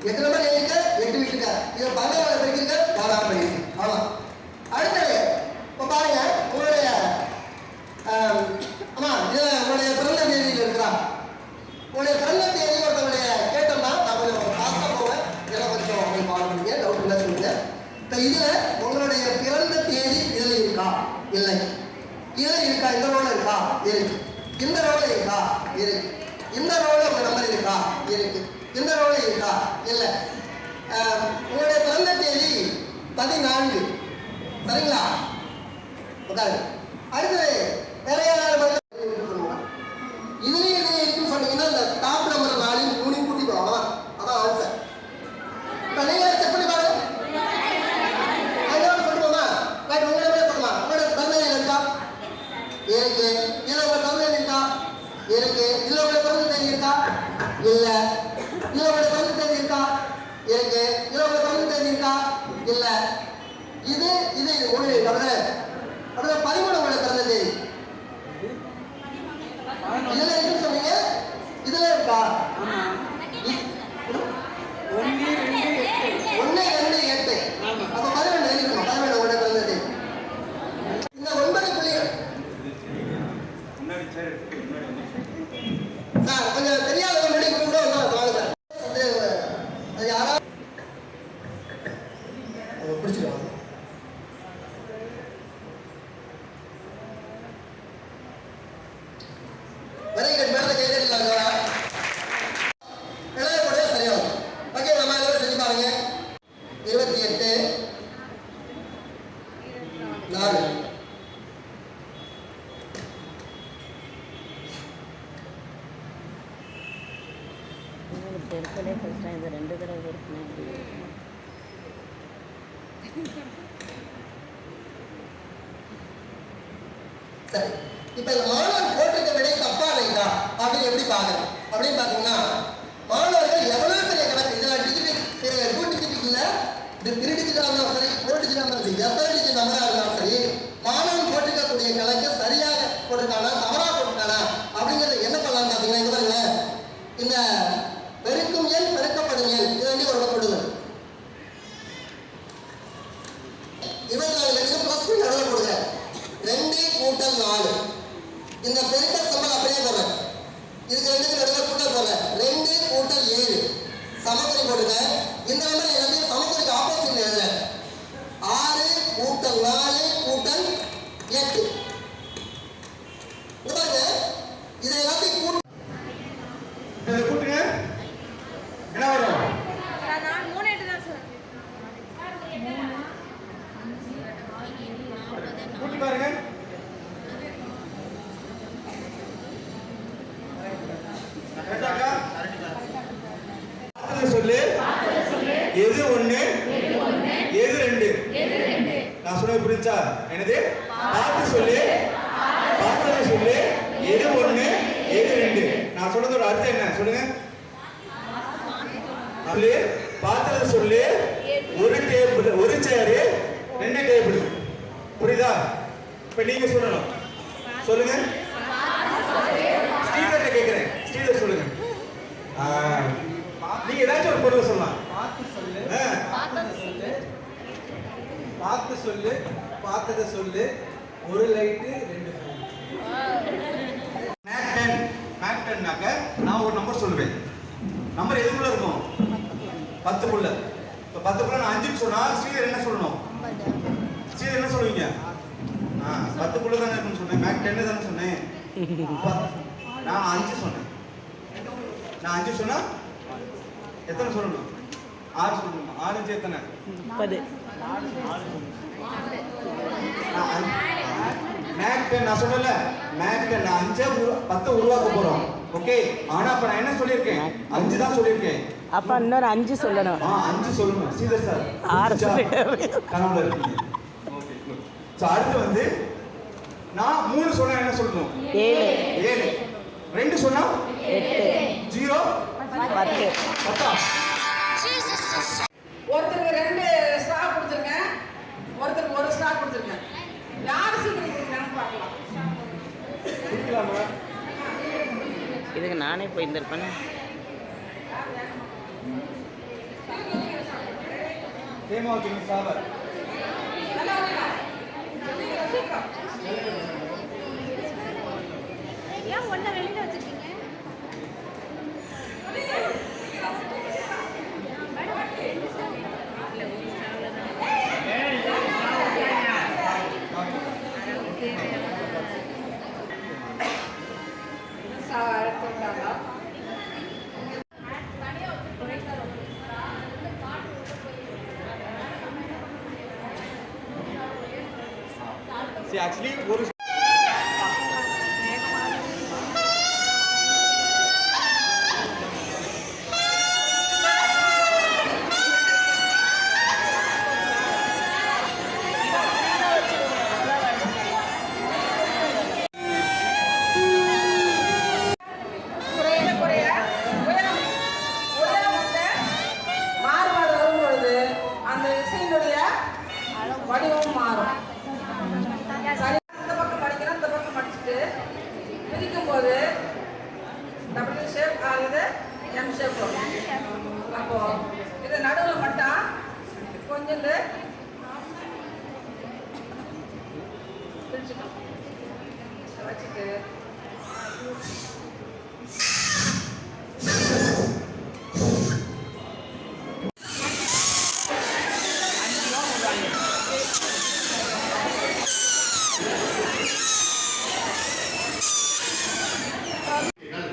எத்தனை பேர் எழுதிக்க எட்டு விட்டுக்க இதை பதினாறு படிக்கிறீங்க நாலாம் படிக்கிறீங்க ஆமாம் அடுத்தது இப்போ பாருங்க உங்களுடைய ஆமாம் இதில் உங்களுடைய பிறந்த தேதியில் இருக்கிறா உங்களுடைய பிறந்த தேதி ஒருத்தவங்களுடைய கேட்டோம்னா நான் கொஞ்சம் ஃபாஸ்ட்டாக போவேன். இதெல்லாம் கொஞ்சம் உங்களுக்கு ஃபாலோ பண்ணுங்க டவுட் இல்லை சொல்லுங்க. இப்போ இதில் உங்களுடைய பிறந்த தேதி இதில் இருக்கா இல்லை இதில் இருக்கா இந்த ரோல இருக்கா இருக்கு இந்த ரோல இருக்கா இருக்கு இந்த ரோல உங்க நம்பர் இருக்கா இருக்கு இந்த ரோல இருக்கா இல்லை. ஆஹ், உங்களுடைய பிறந்த தேதி பதினான்கு. சரிங்களா? உட்காரு அடுத்தது வேற யாராவது பதில் இது இருக்குன்னு சொன்னீங்கன்னா இந்த டாப் நம்பர் நாளையும் மூணு கூட்டி போகலாம் அதான் ஆன்சர் இப்போ நீங்களே செக் பண்ணி பாருங்க. அதோட சொல்லுவோமா ரைட் உங்களோட போய் சொல்லலாம் உங்களோட பிறந்த இருக்கா? இருக்கு. இதுல உங்க பிறந்த இருக்கா? இருக்கு. இதுல உங்க பிறந்த தேதி இருக்கா? இல்ல. இதுல இருக்கு இதுல உங்க பிறந்த இல்ல. இது இது இது ஒண்ணு அப்படிதான் பதிமூணு உங்களோட பிறந்த தேதி இதுல இருக்குன்னு சொன்னீங்க இதுல இருக்கா ஒண்ணு ரெண்டு எட்டு அப்ப பதினொன்று எழுதிக்கணும் பதினொன்று உங்களோட பிறந்த தேதி இந்த ஒன்பது புள்ளிகள் சார் கொஞ்சம் தெரியாதவங்க முன்னாடி கூட வந்தா வாங்க சார் வந்து அது யாரா பிடிச்சிருவாங்க வெரி குட் மேல கை தட்டிடலாம் கூட சரியாகும். ஓகே நம்ம செஞ்சு பாருங்க. இருபத்தி எட்டு. நாலு. பெருக்கலே கஷ்டம் இது ரெண்டு தடவை பெருக்கணும் சரி இப்போ இந்த அப்படின்னு எப்படி பார்க்கணும் அப்படின்னு பார்த்தீங்கன்னா மாணவர்கள் எவ்வளவு பெரிய கணக்கு? இதெல்லாம் டிஜிட் டூ டிஜிட் இல்லை. இது த்ரீ இருந்தாலும் சரி போட்டுச்சுட்டா இருந்தாலும் சரி எத்தனை டிஜிட் நம்பராக இருந்தாலும் சரி மாணவன் போட்டுக்கக்கூடிய கணக்கு சரியாக போட்டிருக்கானா தவறாக போட்டிருக்கானா அப்படிங்கிறத என்ன பண்ணலாம்னு பார்த்தீங்கன்னா இங்க பாருங்க. இந்த பெருக்கும் எண் பெருக்கப்படும் எண் இது வந்து ஒரு கொடுங்க இருபத்தி நாலு லட்சம் ப்ளஸ் பண்ணி நடுவில் கொடுங்க ரெண்டு கூட்டல் நாலு. இந்த பெருக்க சம்பளம் அப்படியே போடுறேன் இதுக்கு ரெண்டுக்கு நடுவில் கூட்டல் போடுறேன் ரெண்டு கூட்டல் ஏழு சமக்குறி போடுங்க இந்த நம்பர் எல்லாமே சமக்குறிக்கு ஆப்போசிட்ல எழுதுறேன் ஆறு கூட்டல் நாலு கூட்டல் எட்டு இங்க பாருங்க இதை எல்லாத்தையும் கூட்டு இதை கூட்டுங்க என்ன வரும் நான் மூணு எட்டு தான் சார் கூட்டி பாருங்க கரெக்டாக்கா? பார்த்ததை சொல்லு எது ஒண்ணு எது ரெண்டு புரிஞ்சா? என்னது? பார்த்து சொல்லு. பார்த்ததை சொல்லு. எது ஒண்ணு எது ரெண்டு? நான் சொன்னதோட அர்த்தம் என்ன? சொல்லுங்க. சொல்லு. பார்த்ததை சொல்லு. ஒரு டேபிள் ஒரு சேரு ரெண்டு டேபிள். புரியுதா? இப்ப நீங்க சொல்லணும். சொல்லுங்க. ஸ்ரீதர்ட்ட கேக்குறேன். ஸ்ரீதர் சொல்லுங்க. நீங்க ஏதாச்சும் ஒரு பொருளை சொல்லலாம். பார்த்து சொல்லு. பார்த்து சொல்லு பார்த்தத சொல்லு. ஒரு லைட்டு ரெண்டு ஃபோன் மேக் டென் மேக் டென்னாக்க நான் ஒரு நம்பர் சொல்லுவேன். நம்பர் எதுக்குள்ள இருக்கும்? பத்துக்குள்ள. இப்போ பத்துக்குள்ள நான் அஞ்சுன்னு சொன்னால் ஸ்ரீதர் என்ன சொல்லணும்? ஸ்ரீதர் என்ன சொல்லுவீங்க? ஆ பத்துக்குள்ள தானே இருக்குன்னு சொன்னேன். மேக் டென்னு தானே சொன்னேன். நான் அஞ்சு சொன்னேன். நான் அஞ்சு சொன்னா எத்தனை சொல்லணும்? ஆறு சொல்லணும் ஆறு அஞ்சு எத்தனை முப்பது. மேக் நான் சொன்னல மேக் நான் அஞ்சை பத்தை உருவாக்க போறோம். ஓகே ஆனா அப்ப நான் என்ன சொல்லியிருக்கேன்? அஞ்சு தான் சொல்லியிருக்கேன். அப்போ இன்னொரு அஞ்சு சொல்லணும். ஆ அஞ்சு சொல்லணும் ஸ்ரீதர் சார். ஆறு. கனவுல இருக்கீங்க. ஓகே அடுத்து வந்து நான் மூணு சொன்னா என்ன சொல்லணும்? ஏழு. ஏழு. ரெண்டு சொன்னா? எட்டு. ஜீரோ? பத்து. பத்தா? ஒருத்தருக்கு ரெண்டு ஸ்ட்ரா கொடுத்துருங்க. ஒருத்தருக்கு ஒரு ஸ்ட்ரா கொடுத்துருங்க. யார் சீக்கிரம் கொடுக்குறாங்கன்னு பார்க்கலாம். இதுக்கு நானே போயிருந்திருப்பேன். ஏன் ஒன்றை வெளியில வச்சிருக்கீங்க? ஆக்சுவலி ஒரு அப்போ இது நடுவில் மட்டும் கொஞ்சம் வச்சுட்டு செய்யுங்கள்.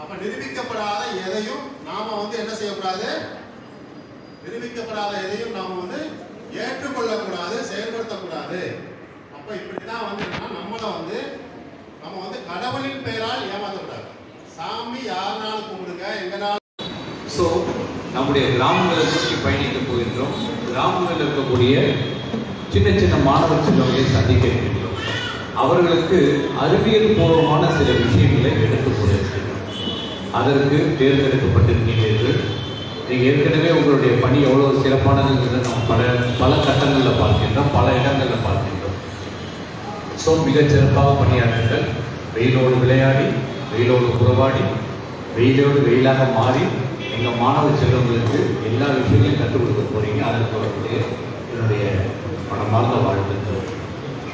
அப்ப நிரூபிக்கப்படாத எதையும் நாம வந்து என்ன செய்யக்கூடாது? நிரூபிக்கப்படாத எதையும் நாம வந்து ஏற்றுக்கொள்ளக்கூடாது செயல்படுத்தக்கூடாது. அப்ப இப்படிதான் வந்து நம்மளை நம்மள வந்து நம்ம வந்து கடவுளின் பெயரால் ஏமாத்தக்கூடாது. சாமி யாருனாலும் கும்பிடுங்க எங்கனாலும். ஸோ நம்முடைய கிராமங்களை சுற்றி பயணிக்க போகின்றோம். கிராமங்களில் இருக்கக்கூடிய சின்ன சின்ன மாணவர் செல்வங்களை சந்திக்க இருக்கின்றோம் அவர்களுக்கு அறிவியல் பூர்வமான சில விஷயங்களை எடுத்துக் அதற்கு தேர்ந்தெடுக்கப்பட்டிருக்கிறீர்கள் நீங்கள் ஏற்கனவே உங்களுடைய பணி எவ்வளோ சிறப்பானதுங்கிறத நாம் பல பல கட்டங்களில் பார்க்கின்றோம் பல இடங்களில் பார்க்கின்றோம். ஸோ மிகச்சிறப்பாக பணியாற்றுங்கள். வெயிலோடு விளையாடி வெயிலோடு உறவாடி வெயிலோடு வெயிலாக மாறி எங்கள் மாணவ செல்வங்களுக்கு எல்லா விஷயங்களையும் கற்றுக் கொடுக்க போகிறீங்க அதற்கு வரக்கூடிய என்னுடைய மனமார்ந்த வாழ்த்துக்கள்.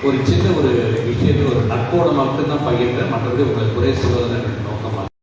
ஒரு சின்ன ஒரு விஷயத்தை ஒரு நட்போட மட்டும்தான் பகிர்ந்தேன். மற்றபடி உங்களை குறை சொல்வதற்கு